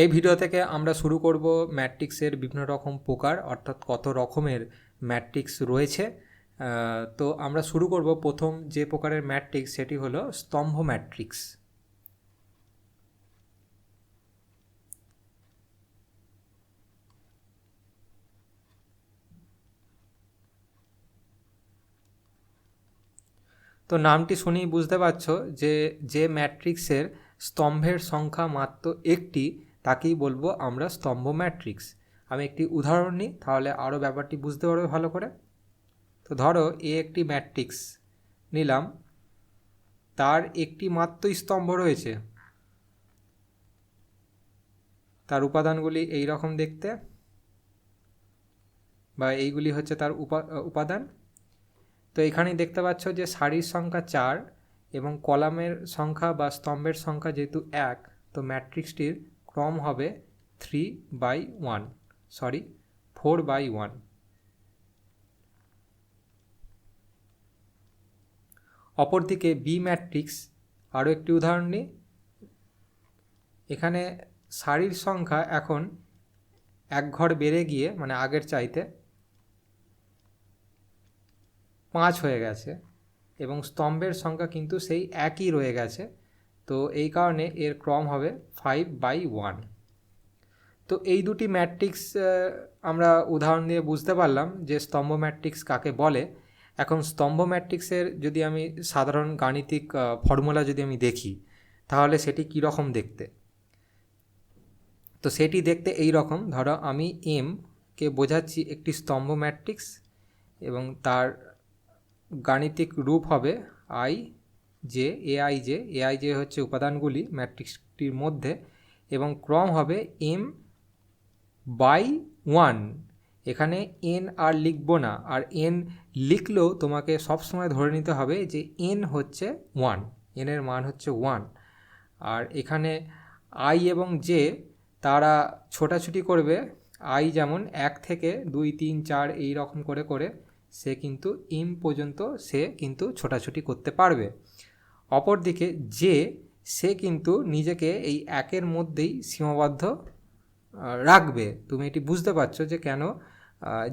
এই ভিডিও থেকে আমরা শুরু করব ম্যাট্রিক্সের বিভিন্ন রকম প্রকার, অর্থাৎ কত রকমের ম্যাট্রিক্স রয়েছে। তো আমরা শুরু করব প্রথম যে প্রকারের ম্যাট্রিক্স, সেটি হলো স্তম্ভ ম্যাট্রিক্স। তো নামটি শুনেই বুঝতে পারছ যে যে ম্যাট্রিক্সের স্তম্ভের সংখ্যা মাত্র একটি তাকেই বলব আমরা স্তম্ভ ম্যাট্রিক্স। আমি একটি উদাহরণ নিই, তাহলে আরও ব্যাপারটি বুঝতে পারবে ভালো করে। তো ধরো, এ একটি ম্যাট্রিক্স। নিলাম। তার একটি মাত্র স্তম্ভ রয়েছে। তার উপাদানগুলি এই রকম দেখতে। বা এইগুলি হচ্ছে তার উপা, উপাদান। তো এখানেই দেখতে পাচ্ছ যে সারির সংখ্যা চার এবং কলামের সংখ্যা বা স্তম্ভের সংখ্যা যেহেতু এক, তো ম্যাট্রিক্সটির ক্রম হবে three by one sorry four by one অপরদিকে বি ম্যাট্রিক্স আরও একটি উদাহরণ নিই। এখানে সারির সংখ্যা এখন এক ঘর বেড়ে গিয়ে মানে আগের চাইতে পাঁচ হয়ে গেছে এবং স্তম্ভের সংখ্যা কিন্তু সেই একই রয়ে গেছে। তো এই কারণে এর ক্রম হবে ফাইভ বাই ওয়ান তো এই দুটি ম্যাট্রিক্স আমরা উদাহরণ দিয়ে বুঝতে পারলাম যে স্তম্ভ ম্যাট্রিক্স কাকে বলে। এখন স্তম্ভ ম্যাট্রিক্সের যদি আমি সাধারণ গাণিতিক ফর্মুলা যদি আমি দেখি, তাহলে সেটি কী রকম দেখতে? তো সেটি দেখতে এই রকম, ধরো আমি এম কে বোঝাচ্ছি একটি স্তম্ভ ম্যাট্রিক্স এবং তার গাণিতিক রূপ হবে I J A I J A I J হচ্ছে উপাদানগুলি ম্যাট্রিক্সটির মধ্যে এবং ক্রম হবে এম বাই ওয়ান এখানে এন আর লিখব না, আর এন লিখলেও তোমাকে সবসময় ধরে নিতে হবে যে এন হচ্ছে ওয়ান এনের মান হচ্ছে ওয়ান আর এখানে আই এবং জে তারা ছোটাছুটি করবে আই যেমন এক থেকে দুই, তিন, চার এই রকম করে করে, সে কিন্তু এম পর্যন্ত সে কিন্তু ছোটাছুটি করতে পারবে। অপরদিকে যে, সে কিন্তু নিজেকে এই একের মধ্যেই সীমাবদ্ধ রাখবে। তুমি এটি বুঝতে পারছ যে কেন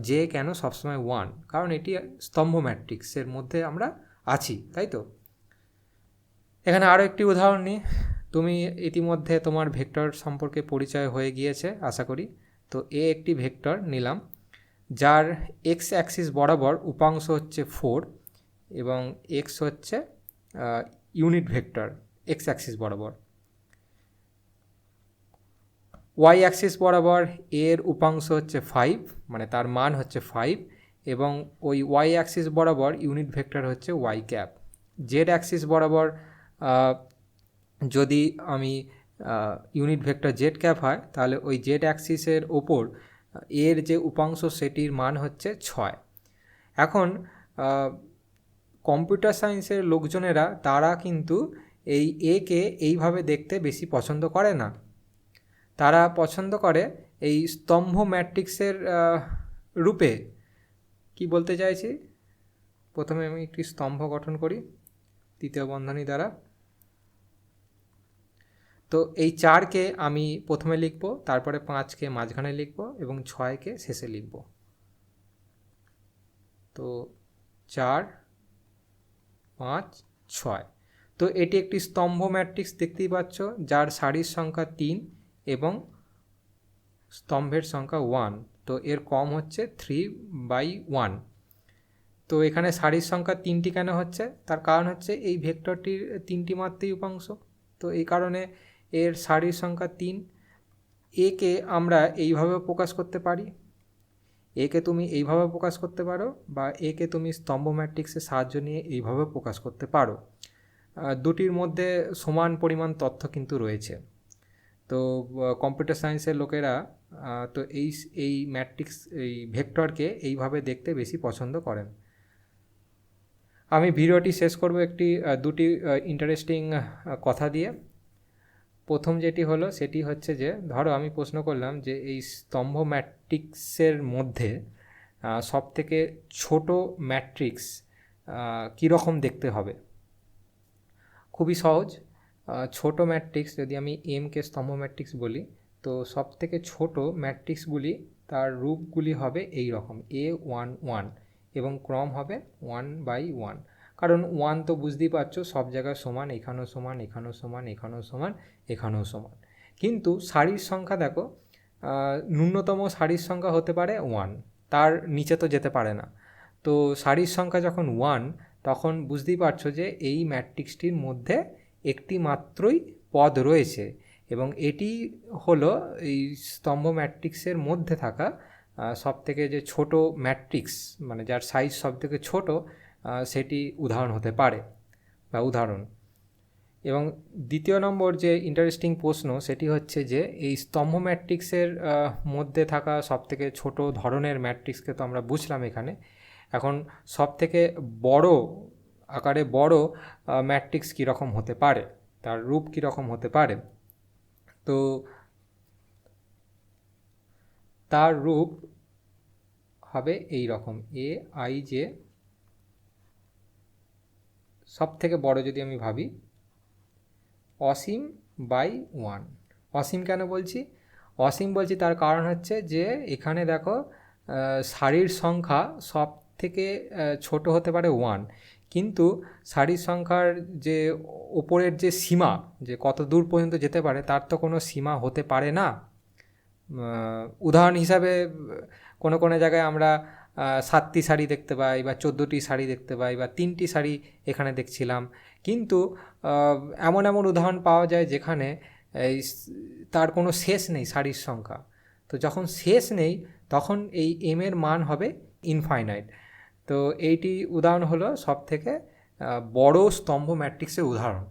যে কেন সবসময় ওয়ান কারণ এটি স্তম্ভ ম্যাট্রিক্সের মধ্যে আমরা আছি, তাই তো? এখানে আরও একটি উদাহরণ নিই। তুমি ইতিমধ্যে তোমার ভেক্টর সম্পর্কে পরিচয় হয়ে গিয়েছে, আশা করি। তো এ একটি ভেক্টর নিলাম, যার এক্স অ্যাক্সিস বরাবর উপাংশ হচ্ছে ফোর এবং এক্স হচ্ছে ইউনিট ভেক্টর এক্স অ্যাক্সিস বরাবর। ওয়াই অ্যাক্সিস বরাবর এর উপাংশ হচ্ছে ফাইভ মানে তার মান হচ্ছে ফাইভ, এবং ওই ওয়াই অ্যাক্সিস বরাবর ইউনিট ভেক্টর হচ্ছে ওয়াই ক্যাপ। জেড অ্যাক্সিস বরাবর যদি আমি ইউনিট ভেক্টর জেড ক্যাপ হয়, তাহলে ওই জেড অ্যাক্সিসের ওপর, এর যে উপাংশ সেটির মান হচ্ছে ছয়। এখন কম্পিউটার সায়েন্সের লোকজনেরা, তারা কিন্তু এই একে এইভাবে দেখতে বেশি পছন্দ করে না। তারা পছন্দ করে এই স্তম্ভ ম্যাট্রিক্সের রূপে। কি বলতে চাইছি? প্রথমে আমি একটি স্তম্ভ গঠন করি, তৃতীয় বন্ধনী দ্বারা। তো এই চারকে আমি প্রথমে লিখব, তারপরে পাঁচকে মাঝখানে লিখব এবং ছয়কে শেষে লিখব। তো চার পাঁচ, ছয়। তো এটি একটি স্তম্ভ ম্যাট্রিক্স দেখতেই পাচ্ছ, যার সারির সংখ্যা তিন এবং স্তম্ভের সংখ্যা ওয়ান। তো এর কম হচ্ছে থ্রি বাই ওয়ান। তো এখানে সারির সংখ্যা তিনটি কেন হচ্ছে? তার কারণ হচ্ছে এই ভেক্টরটির তিনটি মাত্রই উপাংশ। তো এই কারণে এর সারির সংখ্যা তিন। একে আমরা এইভাবে প্রকাশ করতে পারি। একে তুমি এইভাবে প্রকাশ করতে পারো বা একে তুমি স্তম্ভ ম্যাট্রিক্সের সাহায্য নিয়ে এইভাবে প্রকাশ করতে পারো। দুটির মধ্যে সমান পরিমাণ তথ্য কিন্তু রয়েছে। তো কম্পিউটার সায়েন্সের লোকেরা তো এই এই ম্যাট্রিক্স, এই ভেক্টরকে এইভাবে দেখতে বেশি পছন্দ করেন। আমি ভিডিওটি শেষ করব একটি দুটি ইন্টারেস্টিং কথা দিয়ে। প্রথম যেটি হলো সেটি হচ্ছে যে, ধরো আমি প্রশ্ন করলাম যে, এই স্তম্ভ ম্যাট্রিক্সের মধ্যে সব থেকে ছোটো ম্যাট্রিক্স কীরকম দেখতে হবে? খুবই সহজ। ছোট ম্যাট্রিক্স, যদি আমি এমকে স্তম্ভ ম্যাট্রিক্স বলি, তো সব থেকে ছোটো ম্যাট্রিক্সগুলি, তার রূপগুলি হবে এই রকম, এ ওয়ান ওয়ান এবং ক্রম হবে ওয়ান বাই ওয়ান। কারণ ওয়ান তো বুঝতেই পারছ, সব জায়গায় সমান, এখানেও সমান এখানেও সমান এখানেও সমান এখানেও সমান। কিন্তু শাড়ির সংখ্যা দেখো ন্যূনতম শাড়ির সংখ্যা হতে পারে ওয়ান তার নিচে তো যেতে পারে না। তো শাড়ির সংখ্যা যখন ওয়ান তখন বুঝতেই পারছ যে এই ম্যাট্রিক্সটির মধ্যে একটি মাত্রই পদ রয়েছে এবং এটি হলো এই স্তম্ভ ম্যাট্রিক্সের মধ্যে থাকা সব থেকে যে ছোট ম্যাট্রিক্স মানে যার সাইজ সব থেকে ছোটো সেটি উদাহরণ হতে পারে বা উদাহরণ। এবং দ্বিতীয় নম্বর যে ইন্টারেস্টিং প্রশ্ন, সেটি হচ্ছে যে এই স্তম্ভ ম্যাট্রিক্সের মধ্যে থাকা সবথেকে ছোট ধরনের ম্যাট্রিক্সকে তো আমরা বুঝলাম এখানে। এখন সবথেকে বড় আকারে বড় ম্যাট্রিক্স কীরকম হতে পারে? তার রূপ কীরকম হতে পারে? তো তার রূপ হবে এই রকম। এ আই জে সব থেকে বড় যদি আমি ভাবি, অসীম বাই ওয়ান। অসীম কেন বলছি? অসীম বলছি তার কারণ হচ্ছে যে, এখানে দেখো সারির সংখ্যা সব থেকে ছোট হতে পারে ওয়ান। কিন্তু সারির সংখ্যার যে ওপরের যে সীমা, যে কত দূর পর্যন্ত যেতে পারে, তার তো কোনো সীমা হতে পারে না। উদাহরণ হিসাবে, কোনো কোনো জায়গায় আমরা সাতটি শাড়ি দেখতে পাই বা চোদ্দোটি শাড়ি দেখতে পাই বা তিনটি শাড়ি এখানে দেখছিলাম। কিন্তু এমন এমন উদাহরণ পাওয়া যায় যেখানে এই তার কোনো শেষ নেই শাড়ির সংখ্যা। তো যখন শেষ নেই, তখন এই এম এর মান হবে ইনফাইনাইট তো এইটি উদাহরণ হলো সব থেকে বড় স্তম্ভ ম্যাট্রিক্সের উদাহরণ।